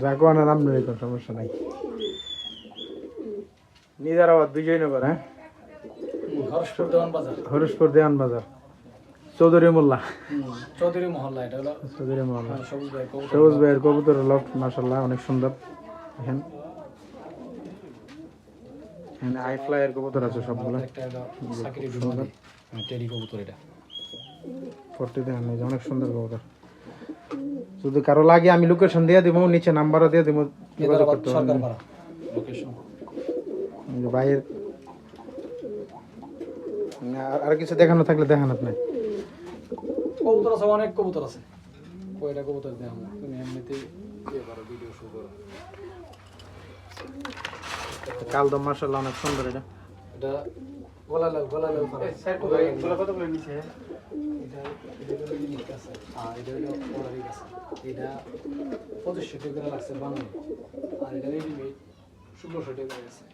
যাকো আনার নাম নেই কোনো সমস্যা নাই নিজারাবাদ বিজয়নগর হ্যাঁ হরিশপুর দেওয়ান বাজার চৌধুরী মোল্লা চৌধুরী মহল্লা এটা চৌধুরী মোল্লা সবুজ ভাইয়ের কবুতর লফট মাসাল্লাহ অনেক সুন্দর। দেখেন। এখানে আই ফ্লাইয়ের কবুতর আছে সবগুলো। একটা সাকিরি টেরি কবুতর এটা। ফোরটি দেখেন এই অনেক সুন্দর কবুতর। যদি কারও লাগে আমি লোকেশন দিয়ে দিব নিচে নাম্বারও দিয়ে দিব যোগাযোগ করতে পারবেন। লোকেশন ভাইয়ের আর- আর কিছু দেখানো থাকলে দেখান আপনি। কবুতর আছে অনেক কবুতর আছে। কয়টা কবুতর দেওয়া তুমি এমনিতে ইয়ে করো ভিডিও শুরু করো। কালদম মার্শাল্লাহ অনেক সুন্দর এটা। এটা গলা লাগ গলা লাগ কতগুলো নিচে? এটা এটা হলো ইউনিক আছে। আর এটা হলো অর্ডারিক আছে। এটা পঁচিশশো টাকা লাগছে বাংলায় আর এটা রেডিমেড ষোলোশো টাকা আছে।